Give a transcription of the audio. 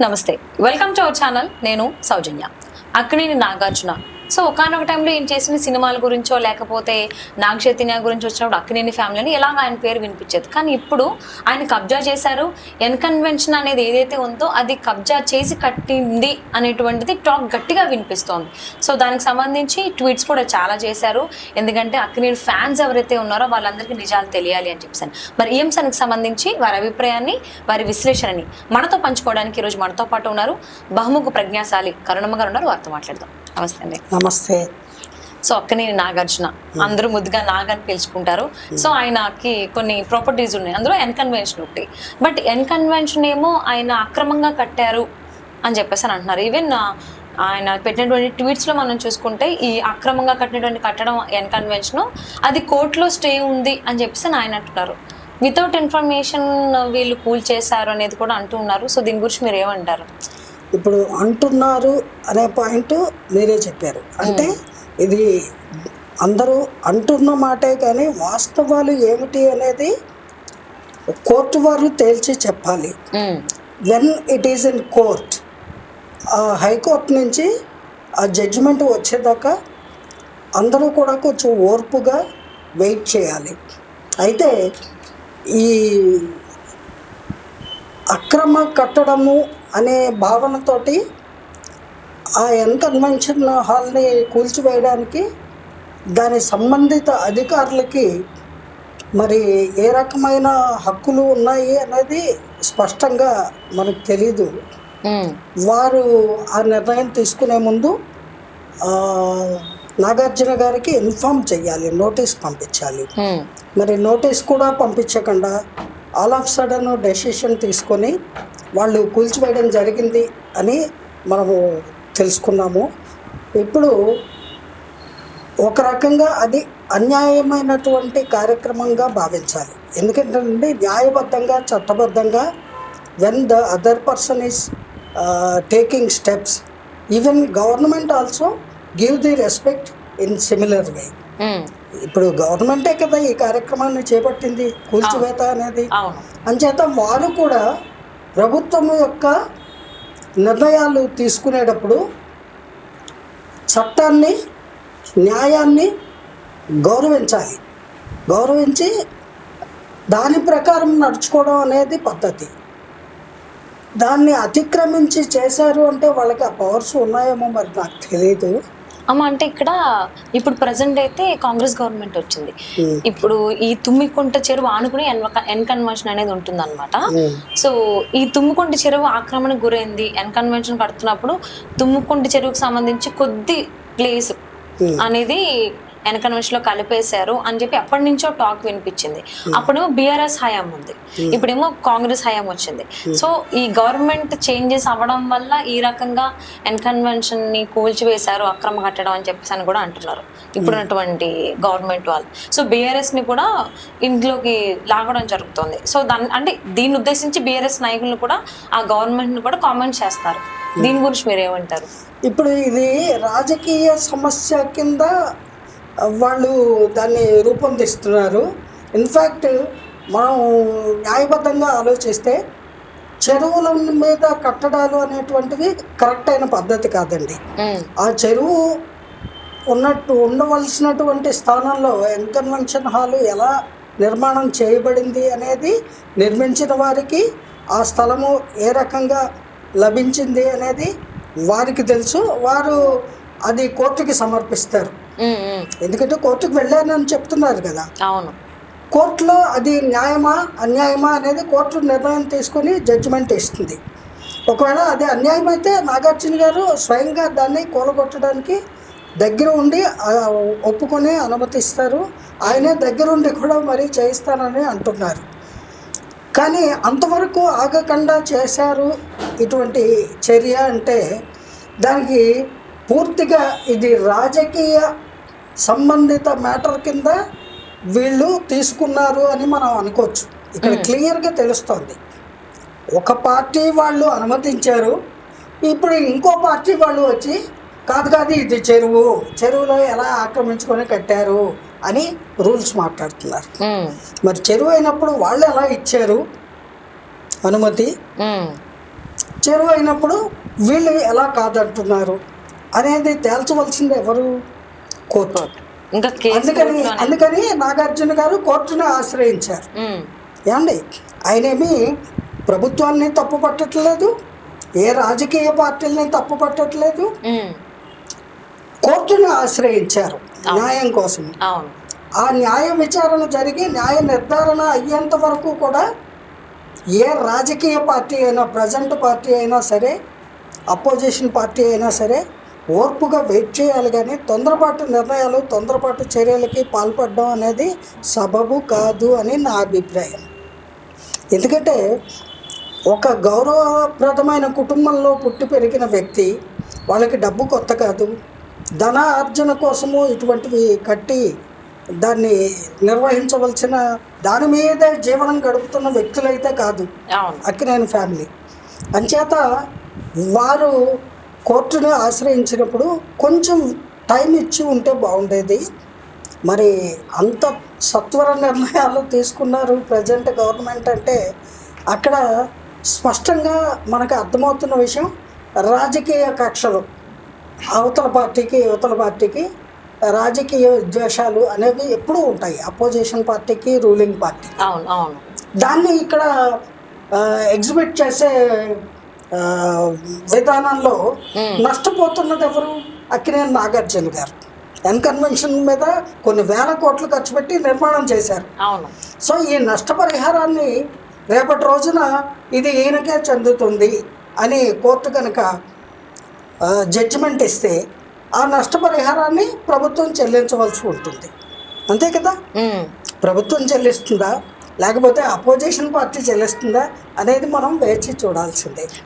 నమస్తే. Welcome to our channel. నేను Soujanya. Akkineni Nagarjuna. So ఒకనొక టైంలో ఏం చేసిన సినిమాల గురించో లేకపోతే నాగ చైతన్య గురించి వచ్చినప్పుడు అక్కినేని ఫ్యామిలీని ఎలా ఆయన పేరు వినిపించేది? కానీ ఇప్పుడు ఆయన కబ్జా చేశారు. ఎన్కన్వెన్షన్ అనేది ఏదైతే ఉందో అది కబ్జా చేసి కట్టింది అనేటువంటిది టాక్ గట్టిగా వినిపిస్తోంది. సో దానికి సంబంధించి ట్వీట్స్ కూడా చాలా చేశారు. ఎందుకంటే అక్కినేని ఫ్యాన్స్ ఎవరైతే ఉన్నారో వాళ్ళందరికీ నిజాలు తెలియాలి అని చెప్పాను మరి ఈ అంశానికి సంబంధించి వారి అభిప్రాయాన్ని వారి విశ్లేషణని మనతో పంచుకోవడానికి ఈరోజు మనతో పాటు ఉన్నారు. బహుముఖ ప్రజ్ఞాశాలి కరుణమ్మ గారు ఉన్నారు. వారితో మాట్లాడదాం. నమస్తే అండి నమస్తే. సో అక్కనేని నాగార్జున. అందరూ ముద్దుగా నాగ్ అని పిలుచుకుంటారు సో ఆయనకి కొన్ని ప్రాపర్టీస్ ఉన్నాయి. అందులో ఎన్కన్వెన్షన్ ఒకటి. బట్ ఎన్కన్వెన్షన్ ఏమో ఆయన అక్రమంగా కట్టారు అని చెప్పేసి అని అంటున్నారు. ఈవెన్ ఆయన పెట్టినటువంటి ట్వీట్స్లో మనం చూసుకుంటే ఈ అక్రమంగా కట్టినటువంటి కట్టడం ఎన్కన్వెన్షన్ అది కోర్టులో స్టే ఉంది అని చెప్పేసి ఆయన అంటున్నారు. వితౌట్ ఇన్ఫర్మేషన్ వీళ్ళు కూల్ చేశారు అనేది కూడా అంటూ ఉన్నారు. సో దీని గురించి మీరు ఏమంటారు? ఇప్పుడు అంటున్నారు అనే పాయింట్ మీరే చెప్పారు. అంటే ఇది అందరూ అంటున్న మాటే కానీ వాస్తవాలు ఏమిటి అనేది కోర్టు వారు తేల్చి చెప్పాలి. When it is in court ఆ హైకోర్టు నుంచి ఆ జడ్జిమెంట్ వచ్చేదాకా అందరూ కూడా కొంచెం ఓర్పుగా వెయిట్ చేయాలి. అయితే ఈ అక్రమ కట్టడము అనే భావనతోటి ఆ ఎన్ కన్వెన్షన్ హాల్ని కూల్చివేయడానికి దాని సంబంధిత అధికారులకి మరి ఏ రకమైన హక్కులు ఉన్నాయి అనేది స్పష్టంగా మనకు తెలీదు. వారు ఆ నిర్ణయం తీసుకునే ముందు నాగార్జున గారికి ఇన్ఫామ్ చేయాలి నోటీస్ పంపించాలి. మరి నోటీస్ కూడా పంపించకుండా ఆల్ ఆఫ్ సడన్ డెసిషన్ తీసుకొని వాళ్ళు కూల్చివేయడం జరిగింది అని మనము తెలుసుకున్నాము. ఇప్పుడు ఒక రకంగా అది అన్యాయమైనటువంటి కార్యక్రమంగా భావించాలి. ఎందుకంటే న్యాయబద్ధంగా చట్టబద్ధంగా when the other person is taking steps even government also give the respect in similar way. ఇప్పుడు గవర్నమెంటే కదా ఈ కార్యక్రమాన్ని చేపట్టింది కూల్చివేత అనేది. అంచేత వారు కూడా ప్రభుత్వం యొక్క నిర్ణయాలు తీసుకునేటప్పుడు చట్టాన్ని న్యాయాన్ని గౌరవించాలి. గౌరవించి దాని ప్రకారం నడుచుకోవడం అనేది పద్ధతి. దాన్ని అతిక్రమించి చేశారు అంటే వాళ్ళకి ఆ పవర్స్ ఉన్నాయేమో మరి నాకు తెలియదు అమ్మ అంటే ఇక్కడ ఇప్పుడు ప్రజెంట్ అయితే కాంగ్రెస్ గవర్నమెంట్ వచ్చింది Hmm. ఇప్పుడు ఈ తుమ్మికుంట చెరువు ఆనుకుని ఎన్ కన్వెన్షన్ అనేది ఉంటుంది అనమాట Hmm. సో ఈ తుమ్ముకుంట చెరువు ఆక్రమణకు గురైంది ఎన్ కన్వెన్షన్ కడుతున్నప్పుడు తుమ్ముకుంట చెరువుకు సంబంధించి కొద్ది ప్లేస్ Hmm. అనేది ఎన్ కన్వెన్షన్లో కలిపేశారు అని చెప్పి అప్పటి నుంచో టాక్ వినిపించింది. అప్పుడేమో బీఆర్ఎస్ హయాం ఉంది. ఇప్పుడేమో కాంగ్రెస్ హయాం వచ్చింది. సో ఈ గవర్నమెంట్ చేంజెస్ అవ్వడం వల్ల ఈ రకంగా ఎన్ కన్వెన్షన్ని కూల్చివేశారు అక్రమ కట్టడం అని చెప్పేసి అని కూడా అంటున్నారు. ఇప్పుడున్నటువంటి గవర్నమెంట్ వాళ్ళు. సో బీఆర్ఎస్ని కూడా ఇంట్లోకి లాగడం జరుగుతుంది. సో దాన్ని అంటే దీన్ని ఉద్దేశించి బీఆర్ఎస్ నాయకులు కూడా ఆ గవర్నమెంట్ని కూడా కామెంట్ చేస్తారు. దీని గురించి మీరు ఏమంటారు ఇప్పుడు ఇది రాజకీయ సమస్య కింద వాళ్ళు దాన్ని రూపొందిస్తున్నారు. ఇన్ఫ్యాక్ట్ మనం న్యాయబద్ధంగా ఆలోచిస్తే చెరువుల మీద కట్టడాలు అనేటువంటివి కరెక్ట్ అయిన పద్ధతి కాదండి. ఆ చెరువు ఉన్నట్టు ఉండవలసినటువంటి స్థానంలో ఎన్ కన్వెన్షన్ హాలు ఎలా నిర్మాణం చేయబడింది అనేది నిర్మించిన వారికి ఆ స్థలము ఏ రకంగా లభించింది అనేది వారికి తెలుసు. వారు అది కోర్టుకి సమర్పిస్తారు. ఎందుకంటే కోర్టుకు వెళ్ళానని చెప్తున్నారు కదా. అవును. కోర్టులో అది న్యాయమా అన్యాయమా అనేది కోర్టు నిర్ణయం తీసుకొని జడ్జిమెంట్ ఇస్తుంది. ఒకవేళ అది అన్యాయం అయితే నాగార్జున గారు స్వయంగా దాన్ని కూలగొట్టడానికి దగ్గర ఉండి ఒప్పుకొని అనుమతిస్తారు ఆయనే దగ్గరుండి కూడా మరీ చేయిస్తానని అంటున్నారు. కానీ అంతవరకు ఆగకుండా చేశారు ఇటువంటి చర్య అంటే దానికి పూర్తిగా ఇది రాజకీయ సంబంధిత మ్యాటర్ కింద వీళ్ళు తీసుకున్నారు అని మనం అనుకోవచ్చు. ఇక్కడ క్లియర్గా తెలుస్తోంది. ఒక పార్టీ వాళ్ళు అనుమతించారు. ఇప్పుడు ఇంకో పార్టీ వాళ్ళు వచ్చి కాదు కాదు ఇది చెరువు. చెరువులో ఎలా ఆక్రమించుకొని కట్టారు? అని రూల్స్ మాట్లాడుతున్నారు. మరి చెరువు అయినప్పుడు వాళ్ళు ఎలా ఇచ్చారు అనుమతి? చెరువు అయినప్పుడు వీళ్ళు ఎలా కాదంటున్నారు? అనేది తేల్చవలసింది ఎవరు? కోర్టు. ఇంకా అందుకని. అందుకని నాగార్జున గారు కోర్టును ఆశ్రయించారు. ఏమండి? ఆయనేమి ప్రభుత్వాన్ని తప్పు పట్టట్లేదు? ఏ రాజకీయ పార్టీలని తప్పు పట్టట్లేదు? కోర్టును ఆశ్రయించారు న్యాయం కోసం ఆ న్యాయ విచారణ జరిగి న్యాయ నిర్ధారణ అయ్యేంత వరకు కూడా ఏ రాజకీయ పార్టీ అయినా ప్రజెంట్ పార్టీ అయినా సరే అపోజిషన్ పార్టీ అయినా సరే ఓర్పుగా వెయిట్ చేయాలి కానీ తొందరపాటు నిర్ణయాలు తొందరపాటు చర్యలకి పాల్పడడం అనేది సబబు కాదు అని నా అభిప్రాయం. ఎందుకంటే ఒక గౌరవప్రదమైన కుటుంబంలో పుట్టి పెరిగిన వ్యక్తి వాళ్ళకి డబ్బు కొత్త కాదు. ధన ఆర్జన కోసము ఇటువంటివి కట్టి దాన్ని నిర్వహించవలసిన దాని మీదే జీవనం గడుపుతున్న వ్యక్తులైతే కాదు. అక్కినేని ఫ్యామిలీ. అంచేత వారు కోర్టుని ఆశ్రయించినప్పుడు కొంచెం టైం ఇచ్చి ఉంటే బాగుండేది. మరి అంత సత్వర నిర్ణయాలు తీసుకున్నారు ప్రజెంట్ గవర్నమెంట్ అంటే అక్కడ స్పష్టంగా మనకు అర్థమవుతున్న విషయం రాజకీయ కక్షలు అవతల పార్టీకి యువతల పార్టీకి రాజకీయ విద్వేషాలు అనేవి ఎప్పుడూ ఉంటాయి. అపోజిషన్ పార్టీకి రూలింగ్ పార్టీ అవును అవును. దాన్ని ఇక్కడ ఎగ్జిబిట్ చేసే విధానంలో. నష్టపోతున్నది ఎవరు? అక్కినేని నాగార్జున గారు. ఎన్ కన్వెన్షన్ మీద కొన్ని వేల కోట్లు ఖర్చు పెట్టి నిర్మాణం చేశారు. అవును. సో ఈ నష్టపరిహారాన్ని రేపటి రోజున ఇది ఈయనకే చెందుతుంది అని కోర్టు కనుక జడ్జిమెంట్ ఇస్తే ఆ నష్టపరిహారాన్ని ప్రభుత్వం చెల్లించవలసి ఉంటుంది. అంతే కదా? ప్రభుత్వం చెల్లిస్తుందా? లేకపోతే అపోజిషన్ పార్టీ చెల్లిస్తుందా? అనేది మనం వేచి చూడాల్సిందే.